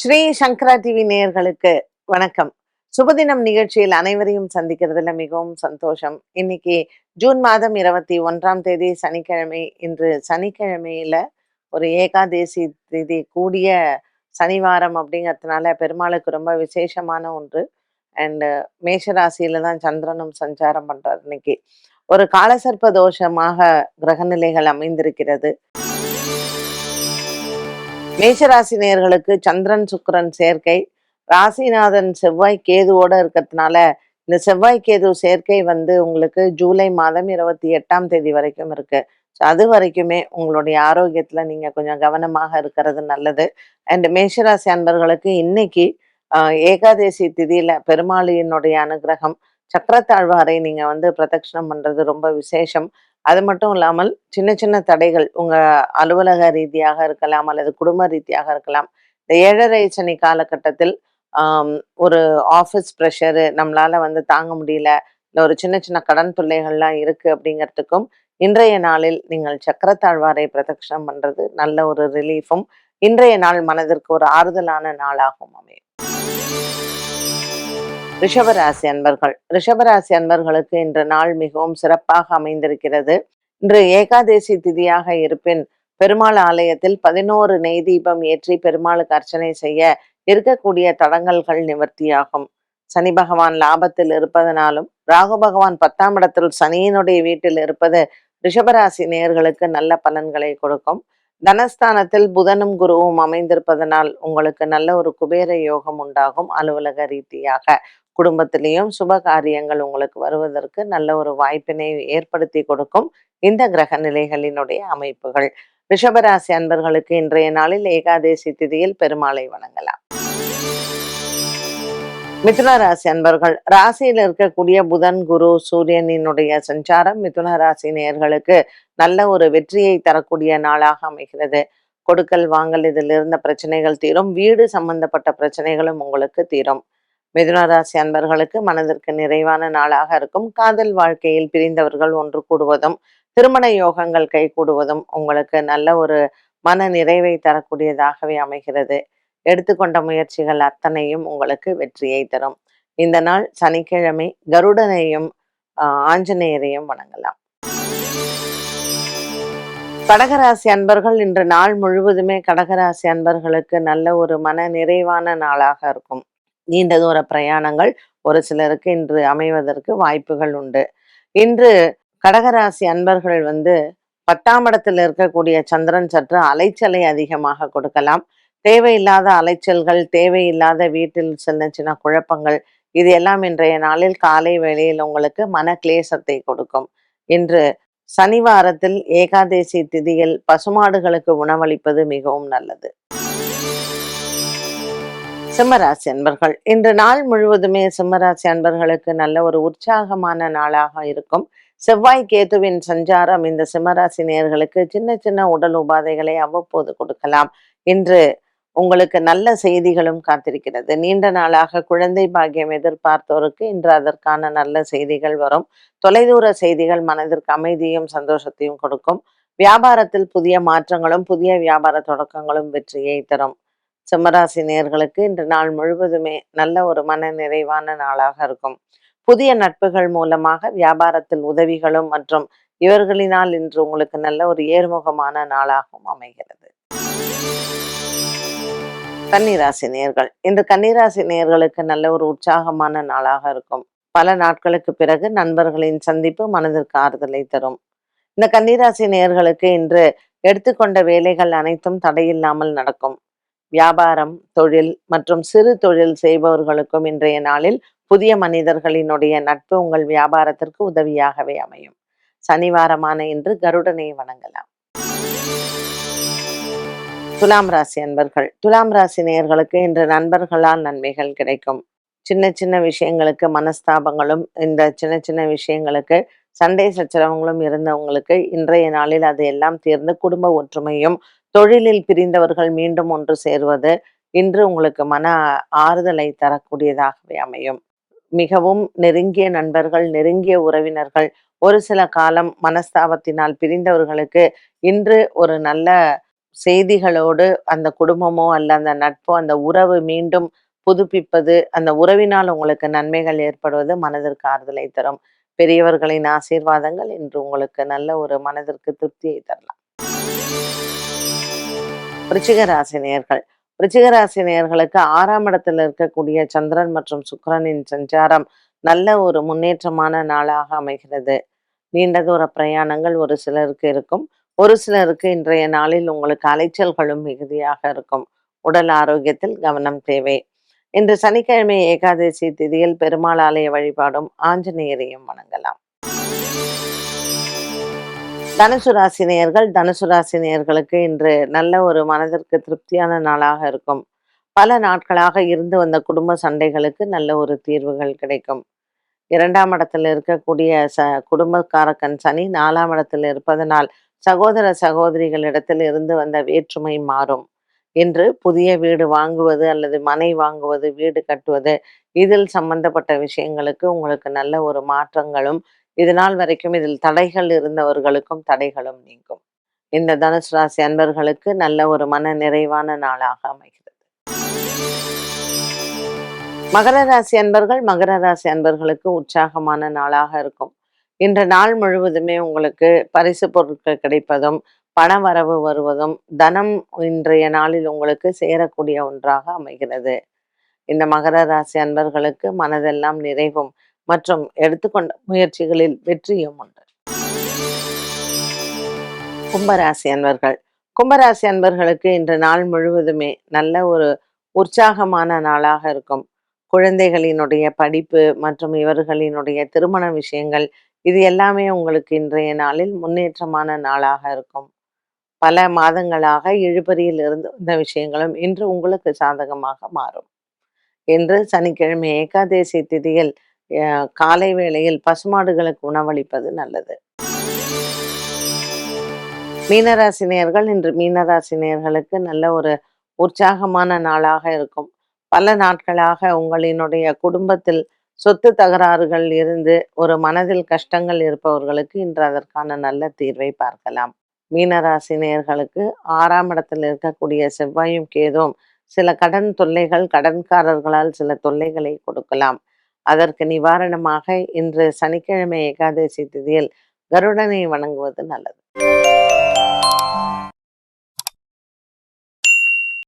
ஸ்ரீ சங்கரா TV நேயர்களுக்கு வணக்கம். சுபதினம் நிகழ்ச்சியில் அனைவரையும் சந்திக்கிறதுல மிகவும் சந்தோஷம். இன்னைக்கு ஜூன் மாதம் இருபத்தி ஒன்றாம் தேதி சனிக்கிழமை. இன்று சனிக்கிழமையில ஒரு ஏகாதேசி தேதி கூடிய சனிவாரம் அப்படிங்கிறதுனால பெருமாளுக்கு ரொம்ப விசேஷமான ஒன்று. அண்ட் மேஷராசியில தான் சந்திரனும் சஞ்சாரம் பண்றார் இன்னைக்கு. ஒரு காலசர்ப்ப தோஷமாக கிரகநிலைகள் அமைந்திருக்கிறது. மேஷராசி சந்திரன் சுக்கிரன் சேர்க்கை. ராசிநாதன் செவ்வாய் கேதுவோட இருக்கிறதுனால இந்த செவ்வாய் கேது சேர்க்கை வந்து உங்களுக்கு ஜூலை மாதம் இருபத்தி எட்டாம் தேதி வரைக்கும் இருக்கு. ஸோ அது வரைக்குமே உங்களுடைய ஆரோக்கியத்துல நீங்க கொஞ்சம் கவனமாக இருக்கிறது நல்லது. அண்ட் மேஷராசி அன்பர்களுக்கு இன்னைக்கு ஆஹ், ஏகாதேசி திதியில பெருமாளியினுடைய அனுகிரகம் சக்கரத்தாழ்வாரை நீங்க வந்து பிரதட்சணம் பண்றது ரொம்ப விசேஷம். அது மட்டும் இல்லாமல் சின்ன சின்ன தடைகள் உங்க அலுவலக ரீதியாக இருக்கலாம் அல்லது குடும்ப ரீதியாக இருக்கலாம். இந்த ஏழரை சனி காலகட்டத்தில் ஒரு ஆஃபீஸ் ப்ரெஷரு நம்மளால வந்து தாங்க முடியல இல்லை ஒரு சின்ன சின்ன கடன் தொல்லைகள்லாம் இருக்கு அப்படிங்கிறதுக்கும் இன்றைய நாளில் நீங்கள் சக்கரத்தாழ்வாரை பிரதட்சணம் பண்றது நல்ல ஒரு ரிலீஃபும் இன்றைய நாள் மனதிற்கு ஒரு ஆறுதலான நாளாகவும் அமையும். ரிஷபராசி அன்பர்கள். ரிஷபராசி அன்பர்களுக்கு இன்று நாள் மிகவும் சிறப்பாக அமைந்திருக்கிறது. இன்று ஏகாதேசி திதியாக இருப்பின் பெருமாள் ஆலயத்தில் பதினோரு நெய் தீபம் ஏற்றி பெருமாளுக்கு அர்ச்சனை செய்ய இருக்கக்கூடிய தடங்கல்கள் நிவர்த்தியாகும். சனி பகவான் லாபத்தில் இருப்பதனாலும் ராகு பகவான் பத்தாம் இடத்தில் சனியினுடைய வீட்டில் இருப்பது ரிஷபராசி நேயர்களுக்கு நல்ல பலன்களை கொடுக்கும். தனஸ்தானத்தில் புதனும் குருவும் அமைந்திருப்பதனால் உங்களுக்கு நல்ல ஒரு குபேர யோகம் உண்டாகும் அலுவலக ரீதியாக. குடும்பத்திலையும் சுப காரியங்கள் உங்களுக்கு வருவதற்கு நல்ல ஒரு வாய்ப்பினை ஏற்படுத்தி கொடுக்கும் இந்த கிரக நிலைகளினுடைய அமைப்புகள். ரிஷபராசி அன்பர்களுக்கு இன்றைய நாளில் ஏகாதேசி திதியில் பெருமாளை வணங்கலாம். மிதுன ராசி அன்பர்கள் ராசியில் இருக்கக்கூடிய புதன் குரு சூரியனினுடைய சஞ்சாரம் மிதுன ராசி நேயர்களுக்கு நல்ல ஒரு வெற்றியை தரக்கூடிய நாளாக அமைகிறது. கொடுக்கல் வாங்கல் இதில் இருந்த பிரச்சனைகள் தீரும். வீடு சம்பந்தப்பட்ட பிரச்சனைகளும் உங்களுக்கு தீரும். மிதுனராசி அன்பர்களுக்கு மனதிற்கு நிறைவான நாளாக இருக்கும். காதல் வாழ்க்கையில் பிரிந்தவர்கள் ஒன்று கூடுவதும் திருமண யோகங்கள் கைகூடுவதும் உங்களுக்கு நல்ல ஒரு மன நிறைவை தரக்கூடியதாகவே அமைகிறது. எடுத்துக்கொண்ட முயற்சிகள் அத்தனையும் உங்களுக்கு வெற்றியை தரும். இந்த நாள் சனிக்கிழமை கருடனையும் ஆஹ், ஆஞ்சநேயரையும் வணங்கலாம். கடகராசி அன்பர்கள் இன்று நாள் முழுவதுமே கடகராசி அன்பர்களுக்கு நல்ல ஒரு மன நிறைவான நாளாக இருக்கும். நீண்ட தூர பிரயாணங்கள் ஒரு சிலருக்கு இன்று அமைவதற்கு வாய்ப்புகள் உண்டு. இன்று கடகராசி அன்பர்கள் வந்து பத்தாம் இடத்தில் இருக்கக்கூடிய சந்திரன் சற்று அலைச்சலை அதிகமாக கொடுக்கலாம். தேவையில்லாத அலைச்சல்கள் தேவையில்லாத வீட்டில் சின்ன சின்ன குழப்பங்கள் இது எல்லாம் இன்றைய நாளில் காலை வேளையில் உங்களுக்கு மன கிளேசத்தை கொடுக்கும். இன்று சனிவாரத்தில் ஏகாதேசி திதியில் பசுமாடுகளுக்கு உணவளிப்பது மிகவும் நல்லது. சிம்மராசி அன்பர்கள் இன்று நாள் முழுவதுமே சிம்மராசி அன்பர்களுக்கு நல்ல ஒரு உற்சாகமான நாளாக இருக்கும். செவ்வாய் கேதுவின் சஞ்சாரம் இந்த சிம்மராசி நேர்களுக்கு சின்ன சின்ன உடல் உபாதைகளை அவ்வப்போது கொடுக்கலாம். இன்று உங்களுக்கு நல்ல செய்திகளும் காத்திருக்கிறது. நீண்ட நாளாக குழந்தை பாக்கியம் எதிர்பார்த்தோருக்கு இன்று அதற்கான நல்ல செய்திகள் வரும். தொலைதூர செய்திகள் மனதிற்கு அமைதியும் சந்தோஷத்தையும் கொடுக்கும். வியாபாரத்தில் புதிய மாற்றங்களும் புதிய வியாபார தொடக்கங்களும் வெற்றியை தரும். சிம்மராசி நேர்களுக்கு இன்று நாள் முழுவதுமே நல்ல ஒரு மன நிறைவான நாளாக இருக்கும். புதிய நட்புகள் மூலமாக வியாபாரத்தில் உதவிகளும் மற்றும் இவர்களினால் இன்று உங்களுக்கு நல்ல ஒரு ஏர்முகமான நாளாகவும் அமைகிறது. கன்னிராசி நேர்கள் இன்று கன்னிராசி நேர்களுக்கு நல்ல ஒரு உற்சாகமான நாளாக இருக்கும். பல நாட்களுக்கு பிறகு நண்பர்களின் சந்திப்பு மனதிற்கு ஆறுதலை தரும். இந்த கன்னிராசி நேர்களுக்கு இன்று எடுத்துக்கொண்ட வேலைகள் அனைத்தும் தடையில்லாமல் நடக்கும். வியாபாரம் தொழில் மற்றும் சிறு தொழில் செய்பவர்களுக்கும் இன்றைய நாளில் புதிய மனிதர்களினுடைய நட்பு உங்கள் வியாபாரத்திற்கு உதவியாகவே அமையும். சனிவாரமான இன்று கருடனை வணங்கலாம். துலாம் ராசி அன்பர்கள் துலாம் ராசி நேயர்களுக்கு இன்று நண்பர்களால் நன்மைகள் கிடைக்கும். சின்ன சின்ன விஷயங்களுக்கு மனஸ்தாபங்களும் இந்த சின்ன சின்ன விஷயங்களுக்கு சண்டை சச்சரவங்களும் இருந்தவங்களுக்கு இன்றைய நாளில் அது எல்லாம் தீர்ந்து குடும்ப ஒற்றுமையும் தொழிலில் பிரிந்தவர்கள் மீண்டும் ஒன்று சேர்வது இன்று உங்களுக்கு மன ஆறுதலை தரக்கூடியதாகவே அமையும். மிகவும் நெருங்கிய நண்பர்கள் நெருங்கிய உறவினர்கள் ஒரு சில காலம் மனஸ்தாபத்தினால் பிரிந்தவர்களுக்கு இன்று ஒரு நல்ல செய்திகளோடு அந்த குடும்பமோ அல்ல அந்த நட்போ அந்த உறவு மீண்டும் புதுப்பிப்பது அந்த உறவினால் உங்களுக்கு நன்மைகள் ஏற்படுவது மனதிற்கு ஆறுதலை தரும். பெரியவர்களின் ஆசீர்வாதங்கள் இன்று உங்களுக்கு நல்ல ஒரு மனதிற்கு திருப்தியை தரலாம். விருச்சிக ராசி ஆறாம் இடத்துல இருக்கக்கூடிய சந்திரன் மற்றும் சுக்கரனின் சஞ்சாரம் நல்ல ஒரு முன்னேற்றமான நாளாக அமைகிறது. நீண்ட தூர பிரயாணங்கள் ஒரு சிலருக்கு இருக்கும். ஒரு சிலருக்கு இன்றைய நாளில் உங்களுக்கு அலைச்சல்களும் மிகுதியாக இருக்கும். உடல் ஆரோக்கியத்தில் கவனம் தேவை. இன்று சனிக்கிழமை ஏகாதசி திதியில் பெருமாள் ஆலய வழிபாடும் ஆஞ்சநேயரையும் வணங்கலாம். தனுசு ராசினியர்கள் தனுசு ராசினியர்களுக்கு இன்று நல்ல ஒரு மனதிற்கு திருப்தியான நாளாக இருக்கும். பல நாட்களாக இருந்து வந்த குடும்ப சண்டைகளுக்கு நல்ல ஒரு தீர்வுகள் கிடைக்கும். இரண்டாம் இடத்துல இருக்கக்கூடிய ச குடும்பக்காரக்கன் சனி நாலாம் இடத்துல இருப்பதனால் சகோதர சகோதரிகளிடத்தில் இருந்து வந்த வேற்றுமை மாறும். என்று புதிய வீடு வாங்குவது அல்லது மனை வாங்குவது வீடு கட்டுவது இதில் சம்பந்தப்பட்ட விஷயங்களுக்கு உங்களுக்கு நல்ல ஒரு மாற்றங்களும் இது நாள் வரைக்கும் இதில் தடைகள் இருந்தவர்களுக்கும் தடைகளும் நீங்கும். இந்த தனுசு ராசி அன்பர்களுக்கு நல்ல ஒரு மன நிறைவான நாளாக அமைகிறது. மகர ராசி அன்பர்கள் மகர ராசி அன்பர்களுக்கு உற்சாகமான நாளாக இருக்கும். இன்று நாள் முழுவதுமே உங்களுக்கு பரிசு பொருட்கள் கிடைப்பதும் பண வரவு வருவதும் தனம் இன்றைய நாளில் உங்களுக்கு சேரக்கூடிய ஒன்றாக அமைகிறது. இந்த மகர ராசி அன்பர்களுக்கு மனதெல்லாம் நிறைவும் மற்றும் எடுத்துக்கொண்ட முயற்சிகளில் வெற்றியும் உண்டு. கும்பராசி அன்பர்கள். கும்பராசி அன்பர்களுக்கு இன்று நாள் முழுவதுமே நல்ல ஒரு உற்சாகமான நாளாக இருக்கும். குழந்தைகளினுடைய படிப்பு மற்றும் இவர்களினுடைய திருமண விஷயங்கள் இது எல்லாமே உங்களுக்கு இன்றைய நாளில் முன்னேற்றமான நாளாக இருக்கும். பல மாதங்களாக இழுபறியில் இருந்து இந்த விஷயங்களும் இன்று உங்களுக்கு சாதகமாக மாறும். இன்று சனிக்கிழமை ஏகாதேசி திதியில் காலை வேளையில் பசுமாடுகளுக்கு உணவளிப்பது நல்லது. மீனராசினியர்கள் இன்று மீனராசினியர்களுக்கு நல்ல ஒரு உற்சாகமான நாளாக இருக்கும். பல நாட்களாக உங்களினுடைய குடும்பத்தில் சொத்து தகராறுகள் இருந்து ஒரு மனதில் கஷ்டங்கள் இருப்பவர்களுக்கு இன்று அதற்கான நல்ல தீர்வை பார்க்கலாம். மீனராசினியர்களுக்கு ஆறாம் இடத்தில் இருக்கக்கூடிய செவ்வாயும் கேதும் சில கடன் தொல்லைகள் கடன்காரர்களால் சில தொல்லைகளை கொடுக்கலாம். அதற்கு நிவாரணமாக இன்று சனிக்கிழமை ஏகாதசி திதியில் கருடனை வணங்குவது நல்லது.